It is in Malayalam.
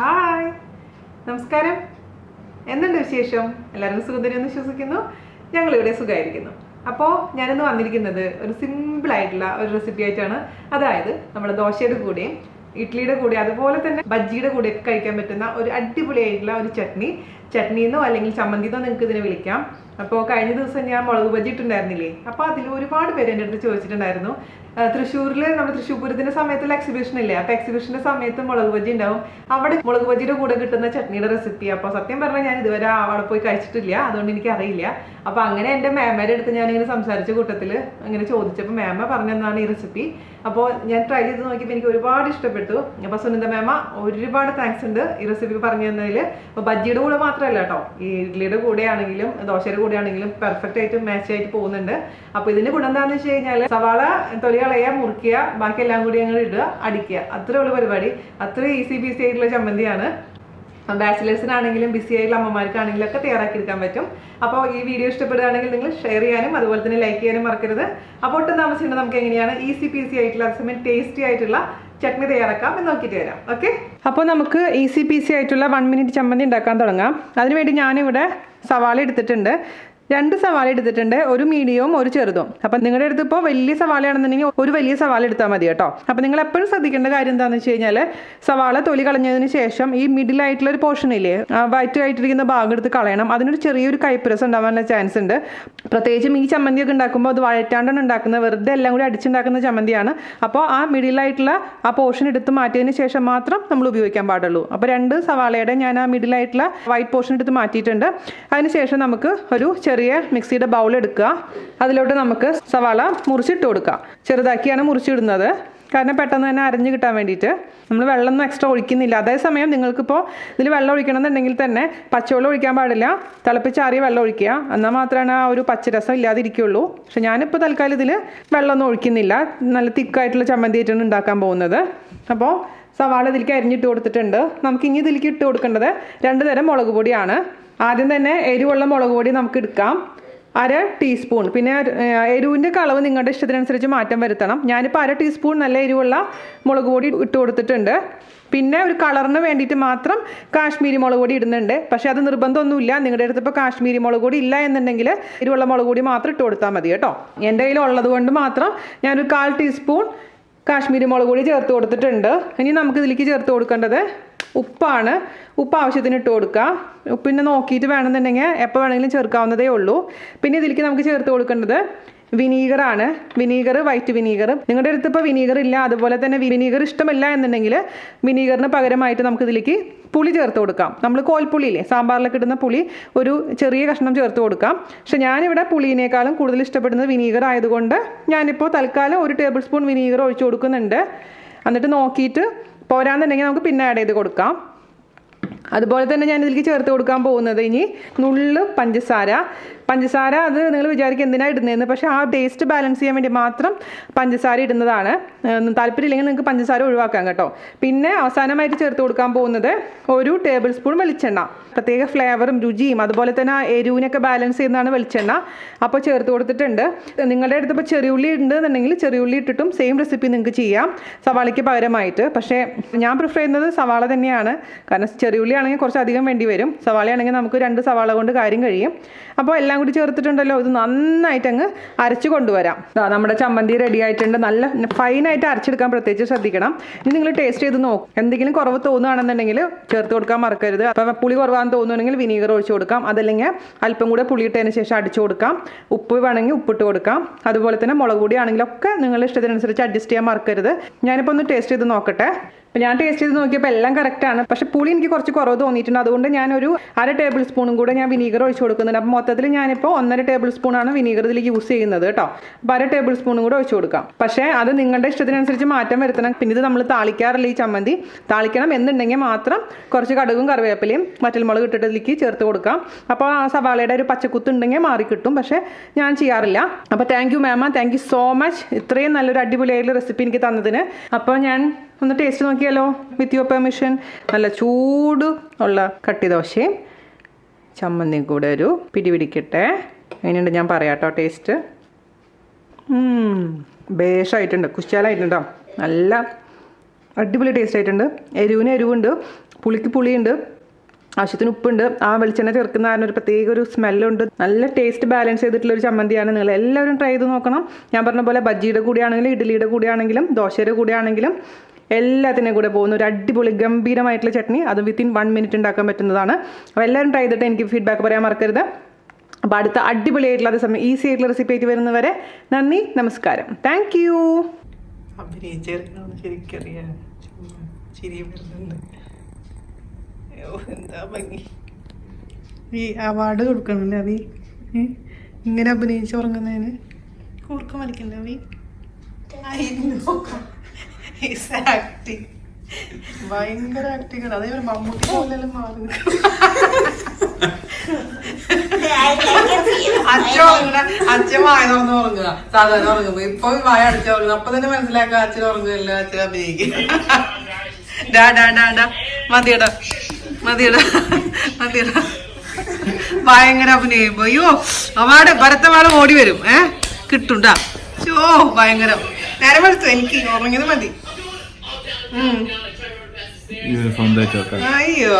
ഹായ്. നമസ്കാരം. എന്തുണ്ട് വിശേഷം? എല്ലാവരും സുഖത്തിന് എന്ന് വിശ്വസിക്കുന്നു. ഞങ്ങളിവിടെ സുഖമായിരിക്കുന്നു. അപ്പോൾ ഞാനിന്ന് വന്നിരിക്കുന്നത് ഒരു സിമ്പിൾ ആയിട്ടുള്ള ഒരു റെസിപ്പി ആയിട്ടാണ്. അതായത് നമ്മുടെ ദോശയുടെ കൂടെയും ഇഡ്ഡലിയുടെ കൂടെ അതുപോലെ തന്നെ ബജ്ജിയുടെ കൂടെയൊക്കെ കഴിക്കാൻ പറ്റുന്ന ഒരു അടിപൊളിയായിട്ടുള്ള ഒരു ചട്നി. ചട്നിന്നോ അല്ലെങ്കിൽ ചമ്മന്തിന്നോ നിങ്ങൾക്ക് ഇതിനെ വിളിക്കാം. അപ്പോൾ കഴിഞ്ഞ ദിവസം ഞാൻ മുളക് ബജ്ജി ഇട്ടുണ്ടായിരുന്നില്ലേ അപ്പോൾ അതിൽ ഒരുപാട് പേര് എന്റെ അടുത്ത് ചോദിച്ചിട്ടുണ്ടായിരുന്നു. തൃശ്ശൂരിൽ നമ്മൾ തൃശ്ശൂർ പൂരത്തിന്റെ സമയത്തുള്ള എക്സിബിഷൻ ഇല്ലേ? അപ്പോൾ എക്സിബിഷന്റെ സമയത്ത് മുളക് ബജ്ജി ഉണ്ടാവും. അവിടെ മുളക് ബജ്ജിയുടെ കൂടെ കിട്ടുന്ന ചട്നിയുടെ റെസിപ്പി അപ്പോൾ സത്യം പറഞ്ഞാൽ ഞാൻ ഇതുവരെ അവിടെ പോയി കഴിച്ചിട്ടില്ല. അതുകൊണ്ട് എനിക്ക് അറിയില്ല. അപ്പോൾ അങ്ങനെ എന്റെ മാമയുടെ അടുത്ത് ഞാനിങ്ങനെ സംസാരിച്ച കൂട്ടത്തിൽ അങ്ങനെ ചോദിച്ചപ്പോൾ മാമ പറഞ്ഞതാണ് ഈ റെസിപ്പി അപ്പോൾ ഞാൻ ട്രൈ ചെയ്ത് നോക്കിയപ്പോൾ എനിക്ക് ഒരുപാട് ഇഷ്ടപ്പെട്ടു. അപ്പോൾ സുനിത മാമ ഒരുപാട് താങ്ക്സ് ഉണ്ട് ഈ റെസിപ്പി പറഞ്ഞു തന്നതിൽ അപ്പോൾ ബജ്ജിയുടെ കൂടെ മാത്രമല്ല കേട്ടോ ഈ ഇഡ്ഡലിയുടെ കൂടെ ആണെങ്കിലും ദോശയുടെ കൂടെ ആണെങ്കിലും പെർഫെക്റ്റ് ആയിട്ട് മാച്ച് ആയിട്ട് പോകുന്നുണ്ട്. അപ്പോൾ ഇതിന്റെ ഗുണം എന്താണെന്ന് വെച്ച് കഴിഞ്ഞാൽ സവാള തൊലി കളയുക മുറിക്കുക ബാക്കി എല്ലാം കൂടി ഞങ്ങൾ ഇടുക അടിക്കുക. അത്രേ ഉള്ള പരിപാടി. അത്ര ഈസി ബിസി ആയിട്ടുള്ള ചമ്മന്തിയാണ്. ബാച്ചിലേഴ്സിനാണെങ്കിലും ബിസി ആയിട്ടുള്ള അമ്മമാർക്കാണെങ്കിലും ഒക്കെ തയ്യാറാക്കി എടുക്കാൻ പറ്റും. അപ്പോൾ ഈ വീഡിയോ ഇഷ്ടപ്പെടുകയാണെങ്കിൽ നിങ്ങൾ ഷെയർ ചെയ്യാനും അതുപോലെ തന്നെ ലൈക്ക് ചെയ്യാനും മറക്കരുത്. അപ്പോൾ ഒട്ടും താമസിച്ചിട്ട് നമുക്ക് എങ്ങനെയാണ്? ഈസി പീസി ആയിട്ടുള്ള അതേസമയം ടേസ്റ്റി ആയിട്ടുള്ള ചട്നി തയ്യാറാക്കാം എന്ന് നോക്കിയിട്ട് വരാം. ഓക്കെ? അപ്പോൾ നമുക്ക് ഈസി പീസി ആയിട്ടുള്ള വൺ മിനിറ്റ് ചമ്മന്തി ഉണ്ടാക്കാൻ തുടങ്ങാം. അതിനുവേണ്ടി ഞാനിവിടെ സവാള എടുത്തിട്ടുണ്ട്. രണ്ട് സവാള എടുത്തിട്ടുണ്ട് ഒരു മീഡിയവും ഒരു ചെറുതും. അപ്പം നിങ്ങളുടെ അടുത്ത് ഇപ്പോൾ വലിയ സവാളയാണെന്നുണ്ടെങ്കിൽ ഒരു വലിയ സവാള എടുത്താൽ മതി കേട്ടോ. അപ്പം നിങ്ങൾ എപ്പോഴും ശ്രദ്ധിക്കേണ്ട കാര്യം എന്താണെന്ന് വെച്ച് കഴിഞ്ഞാൽ സവാള തൊലി കളഞ്ഞതിന് ശേഷം ഈ മിഡിൽ ആയിട്ടുള്ള ഒരു പോർഷൻ ഇല്ലേ വൈറ്റ് ആയിട്ടിരിക്കുന്ന ഭാഗം എടുത്ത് കളയണം. അതിനൊരു ചെറിയൊരു കൈപ്പുരസം ഉണ്ടാവാനുള്ള ചാൻസ് ഉണ്ട്. പ്രത്യേകിച്ചും ഈ ചമ്മന്തി ഒക്കെ ഉണ്ടാക്കുമ്പോൾ അത് വഴറ്റാണ്ടാണ് ഉണ്ടാക്കുന്നത് വെറുതെ എല്ലാം കൂടി അടിച്ചുണ്ടാക്കുന്ന ചമ്മന്തിയാണ്. അപ്പോൾ ആ മിഡിലായിട്ടുള്ള ആ പോർഷൻ എടുത്ത് മാറ്റിയതിന് ശേഷം മാത്രം നമ്മൾ ഉപയോഗിക്കാൻ പാടുള്ളൂ. അപ്പോൾ രണ്ട് സവാളയുടെ ഞാൻ ആ മിഡിലായിട്ടുള്ള വൈറ്റ് പോർഷൻ എടുത്ത് മാറ്റിയിട്ടുണ്ട്. അതിനുശേഷം നമുക്ക് ഒരു ചെറിയ മിക്സിയുടെ ബൗൾ എടുക്കുക. അതിലോട്ട് നമുക്ക് സവാള മുറിച്ചിട്ട് കൊടുക്കുക ചെറുതാക്കിയാണ് മുറിച്ചിടുന്നത്. കാരണം പെട്ടെന്ന് തന്നെ അരഞ്ഞ് കിട്ടാൻ വേണ്ടിയിട്ട്. നമ്മൾ വെള്ളമൊന്നും എക്സ്ട്രാ ഒഴിക്കുന്നില്ല. അതേസമയം നിങ്ങൾക്കിപ്പോൾ ഇതിൽ വെള്ളം ഒഴിക്കണമെന്നുണ്ടെങ്കിൽ തന്നെ പച്ചവെള്ളം ഒഴിക്കാൻ പാടില്ല. തിളപ്പിച്ചാറിയ വെള്ളം ഒഴിക്കുക. എന്നാൽ മാത്രമാണ് ആ ഒരു പച്ചരസം ഇല്ലാതിരിക്കുള്ളൂ പക്ഷെ ഞാനിപ്പോൾ തൽക്കാലം ഇതിൽ വെള്ളമൊന്നും ഒഴിക്കുന്നില്ല. നല്ല തിക്കായിട്ടുള്ള ചമ്മന്തി ആയിട്ടാണ് ഉണ്ടാക്കാൻ പോകുന്നത്. അപ്പോൾ സവാള ഇതിലേക്ക് അരിഞ്ഞിട്ട് കൊടുത്തിട്ടുണ്ട്. നമുക്ക് ഇനി ഇതിലേക്ക് ഇട്ട് കൊടുക്കേണ്ടത് രണ്ട് തരം മുളക് പൊടിയാണ്. ആദ്യം തന്നെ എരിവുള്ള മുളക് പൊടി നമുക്ക് എടുക്കാം. അര ടീസ്പൂൺ. പിന്നെ എരിവിന്റെ കളവ് നിങ്ങളുടെ ഇഷ്ടത്തിനനുസരിച്ച് മാറ്റം വരുത്തണം. ഞാനിപ്പോൾ അര ടീസ്പൂൺ നല്ല എരിവുള്ള മുളക് പൊടി ഇട്ട് കൊടുത്തിട്ടുണ്ട്. പിന്നെ ഒരു കളറിന് വേണ്ടിയിട്ട് മാത്രം കാശ്മീരി മുളക് പൊടി ഇടുന്നുണ്ട്. പക്ഷേ അത് നിർബന്ധമൊന്നുമില്ല. നിങ്ങളുടെ അടുത്ത് ഇപ്പോൾ കാശ്മീരി മുളക് പൊടി ഇല്ല എന്നുണ്ടെങ്കിൽ എരിവുള്ള മുളക് പൊടി മാത്രം ഇട്ട് കൊടുത്താൽ മതി കേട്ടോ. എന്റെ കയ്യിൽ ഉള്ളത് കൊണ്ട് മാത്രം ഞാനൊരു കാൽ ടീസ്പൂൺ കാശ്മീരി മുളക് പൊടി ചേർത്ത് കൊടുത്തിട്ടുണ്ട്. ഇനി നമുക്ക് ഇതിലേക്ക് ചേർത്ത് കൊടുക്കേണ്ടത് ഉപ്പാണ്. ഉപ്പ് ആവശ്യത്തിന് ഇട്ട് കൊടുക്കുക ഉപ്പിനെ നോക്കിയിട്ട് വേണമെന്നുണ്ടെങ്കിൽ എപ്പോൾ വേണമെങ്കിലും ചേർക്കാവുന്നതേ ഉള്ളൂ. പിന്നെ ഇതിലേക്ക് നമുക്ക് ചേർത്ത് കൊടുക്കേണ്ടത് വിനീഗറാണ്. Vinegar white vinegar. നിങ്ങളുടെ അടുത്ത് ഇപ്പോൾ വിനീഗർ ഇല്ല. അതുപോലെ തന്നെ വിനീഗർ ഇഷ്ടമല്ല എന്നുണ്ടെങ്കിൽ വിനീഗറിന് പകരമായിട്ട് നമുക്ക് ഇതിലേക്ക് പുളി ചേർത്ത് കൊടുക്കാം. നമ്മൾ കോൽപ്പുളി ഇല്ലേ? സാമ്പാറിലൊക്കെ ഇടുന്ന പുളി ഒരു ചെറിയ കഷ്ണം ചേർത്ത് കൊടുക്കാം. പക്ഷെ ഞാനിവിടെ പുളിയിനേക്കാളും കൂടുതൽ ഇഷ്ടപ്പെടുന്നത് വിനീഗർ ആയതുകൊണ്ട് ഞാനിപ്പോൾ തൽക്കാലം ഒരു ടേബിൾ സ്പൂൺ വിനീഗർ ഒഴിച്ചു കൊടുക്കുന്നുണ്ട്. എന്നിട്ട് നോക്കിയിട്ട് പോരാന്നുണ്ടെങ്കിൽ നമുക്ക് പിന്നെ ആഡ് ചെയ്ത് കൊടുക്കാം. അതുപോലെ തന്നെ ഞാൻ ഇതിലേക്ക് ചേർത്ത് കൊടുക്കാൻ പോകുന്നത് ഇനി നുള്ള് പഞ്ചസാര പഞ്ചസാര അത് നിങ്ങൾ വിചാരിക്കും എന്തിനാണ് ഇടുന്നതെന്ന് പക്ഷേ ആ ടേസ്റ്റ് ബാലൻസ് ചെയ്യാൻ വേണ്ടി മാത്രം പഞ്ചസാര ഇടുന്നതാണ്. താല്പര്യമില്ലെങ്കിൽ നിങ്ങൾക്ക് പഞ്ചസാര ഒഴിവാക്കാം കേട്ടോ. പിന്നെ അവസാനമായിട്ട് ചേർത്ത് കൊടുക്കാൻ പോകുന്നത് ഒരു ടേബിൾ സ്പൂൺ വെളിച്ചെണ്ണ. പ്രത്യേക ഫ്ലേവറും രുചിയും അതുപോലെ തന്നെ ആ എരിവിനൊക്കെ ബാലൻസ് ചെയ്യുന്നതാണ് വെളിച്ചെണ്ണ. അപ്പോൾ ചേർത്ത് കൊടുത്തിട്ടുണ്ട്. നിങ്ങളുടെ അടുത്ത് ഇപ്പോൾ ചെറിയുള്ളി ഉണ്ട് എന്നുണ്ടെങ്കിൽ ചെറിയുള്ളി ഇട്ടിട്ടും സെയിം റെസിപ്പി നിങ്ങൾക്ക് ചെയ്യാം. സവാളയ്ക്ക് പകരമായിട്ട്. പക്ഷേ ഞാൻ പ്രിഫർ ചെയ്യുന്നത് സവാള തന്നെയാണ്. കാരണം ചെറിയുള്ളി ആണെങ്കിൽ കുറച്ച് അധികം വേണ്ടി വരും. സവാളയാണെങ്കിൽ നമുക്ക് രണ്ട് സവാള കൊണ്ട് കാര്യം കഴിയും. അപ്പോൾ എല്ലാം കൂടി ചേർത്തിട്ടുണ്ടല്ലോ. ഇത് നന്നായിട്ട് അങ്ങ് അരച്ച് കൊണ്ടുവരാം. നമ്മുടെ ചമ്മന്തി റെഡി ആയിട്ടുണ്ട്. നല്ല ഫൈനായിട്ട് അരച്ചെടുക്കാൻ പ്രത്യേകിച്ച് ശ്രദ്ധിക്കണം. ഇനി നിങ്ങൾ ടേസ്റ്റ് ചെയ്ത് നോക്കും. എന്തെങ്കിലും കുറവ് തോന്നുകയാണെന്നുണ്ടെങ്കിൽ ചേർത്ത് കൊടുക്കാൻ മറക്കരുത്. അപ്പം പുളി കുറവാന്ന് തോന്നുകയാണെങ്കിൽ വിനീഗർ ഒഴിച്ചു കൊടുക്കാം. അതല്ലെങ്കിൽ അല്പം കൂടെ പുളി ഇട്ടതിന് ശേഷം അടിച്ചു കൊടുക്കാം. ഉപ്പ് വേണമെങ്കിൽ ഉപ്പിട്ട് കൊടുക്കാം. അതുപോലെ തന്നെ മുളക് പൊടി ആണെങ്കിലൊക്കെ നിങ്ങളുടെ ഇഷ്ടത്തിനനുസരിച്ച് അഡ്ജസ്റ്റ് ചെയ്യാൻ മറക്കരുത്. ഞാനിപ്പോൾ ഒന്ന് ടേസ്റ്റ് ചെയ്ത് നോക്കട്ടെ. അപ്പോൾ ഞാൻ ടേസ്റ്റ് ചെയ്ത് നോക്കിയപ്പോൾ എല്ലാം കറക്റ്റാണ് പക്ഷെ പുളി എനിക്ക് കുറച്ച് കുറവ് തോന്നിയിട്ടുണ്ട്. അതുകൊണ്ട് ഞാനൊരു അര ടേബിൾ സ്പൂണും കൂടെ ഞാൻ വിനീഗർ ഒഴിച്ച് കൊടുക്കുന്നുണ്ട്. അപ്പോൾ മൊത്തത്തിൽ ഞാനിപ്പോൾ ഒന്നര ടേബിൾ സ്പൂണാണ് വിനീഗർ ഇതിലേക്ക് യൂസ് ചെയ്യുന്നത് കേട്ടോ. അപ്പോൾ അര ടേബിൾ സ്പൂണും കൂടെ ഒഴിച്ച് കൊടുക്കാം. പക്ഷേ അത് നിങ്ങളുടെ ഇഷ്ടത്തിനനുസരിച്ച് മാറ്റം വരുത്തണം. പിന്നെ ഇത് നമ്മൾ താളിക്കാറില്ല ഈ ചമ്മന്തി. താളിക്കണം എന്നുണ്ടെങ്കിൽ മാത്രം കുറച്ച് കടുകും കറിവേപ്പിലയും വറ്റൽമുളക് ഇട്ടിട്ട് ഇതിലേക്ക് ചേർത്ത് കൊടുക്കാം. അപ്പോൾ ആ സവാളയുടെ ഒരു പച്ചക്കുത്ത് ഉണ്ടെങ്കിൽ മാറി കിട്ടും. പക്ഷേ ഞാൻ ചെയ്യാറില്ല. അപ്പോൾ താങ്ക് യു മാമ താങ്ക് യു സോ മച്ച് ഇത്രയും നല്ലൊരു അടിപൊളിയായിട്ടുള്ള റെസിപ്പി എനിക്ക് തന്നതിന്. അപ്പോൾ ഞാൻ ഒന്ന് ടേസ്റ്റ് നോക്കിയാലോ വിത്ത് യുവർ പെർമിഷൻ നല്ല ചൂട് ഉള്ള കട്ടി ദോശയും ചമ്മന്തിയും കൂടെ ഒരു പിടി പിടിക്കട്ടെ അതിനുണ്ട് ഞാൻ പറയാം കേട്ടോ ടേസ്റ്റ് ബേഷായിട്ടുണ്ട് കുശാലായിട്ടുണ്ടോ നല്ല അടിപൊളി ടേസ്റ്റ് ആയിട്ടുണ്ട്. എരിവിന് എരിവുണ്ട് പുളിക്ക് പുളിയുണ്ട് ആവശ്യത്തിന് ഉപ്പുണ്ട്. ആ വെളിച്ചെണ്ണ ചേർക്കുന്ന കാരണം ഒരു പ്രത്യേക ഒരു സ്മെല്ലുണ്ട് നല്ല ടേസ്റ്റ് ബാലൻസ് ചെയ്തിട്ടുള്ള ഒരു ചമ്മന്തിയാണ് നിങ്ങൾ എല്ലാവരും ട്രൈ ചെയ്ത് നോക്കണം. ഞാൻ പറഞ്ഞ പോലെ ബജ്ജിയുടെ കൂടെയാണെങ്കിലും ഇഡ്ഡലിയുടെ കൂടെയാണെങ്കിലും ദോശയുടെ കൂടെയാണെങ്കിലും എല്ലാത്തിനും കൂടെ പോകുന്ന ഒരു അടിപൊളി ഗംഭീരമായിട്ടുള്ള ചട്നി. അത് വിത്തിൻ വൺ മിനിറ്റ് ഉണ്ടാക്കാൻ പറ്റുന്നതാണ്. അപ്പോൾ എല്ലാവരും ട്രൈ ചെയ്തിട്ട് എനിക്ക് ഫീഡ്ബാക്ക് പറയാൻ മറക്കരുത്. അപ്പോൾ അടുത്ത അടിപൊളിയായിട്ടുള്ള അതേസമയം ഈസി ആയിട്ടുള്ള റെസിപ്പി ആയിട്ട് വരുന്നവരെ നന്ദി നമസ്കാരം. താങ്ക് യു അഭിനയിച്ചെടുക്കണമെന്ന് ശരിക്കറിയാം ചുമ്മാ ചിരി വരുന്നുണ്ട്. അയ്യോ എന്താ ഭംഗി. ഈ അവാർഡ് കൊടുക്കണല്ലേ അവി? ഇങ്ങനെ അഭിനയിച്ച് ഉറങ്ങുന്നതിന് കൂർക്കം വലിക്കണ്ട അഭി? ആക്ടിങ് ഭയങ്കര ആക്ടിങ് ആണ്. അതേ മമ്മൂട്ടി പോലെല്ലാം മാറി അച്ഛൻ ഉറങ്ങണ അച്ഛൻ വായ തുറന്ന് ഉറങ്ങുക. സാധാരണ ഉറങ്ങുമ്പോ ഇപ്പൊ വായ അടച്ചു ഉറങ്ങുക അപ്പൊ തന്നെ മനസ്സിലാക്കുക അച്ഛൻ ഉറങ്ങുകയല്ല അച്ഛൻ അഭിനയിക്കും ഡാ ഡാ ഡാ ഡാ. മതിയടാ മതിയടാ മതിയടാ. ഭയങ്കര അഭിനയിക്കുമ്പോ. അയ്യോ അവാർഡ് ഭരത്തവാൾ ഓടി വരും ഏഹ് കിട്ടുണ്ടാ ഷോ ഭയങ്കരം. നേരെ വെളുത്തു എനിക്ക് ഉറങ്ങിയത് മതി. ഉം ഇത് സ്വന്തമായിട്ട് വെക്കാം അയ്യോ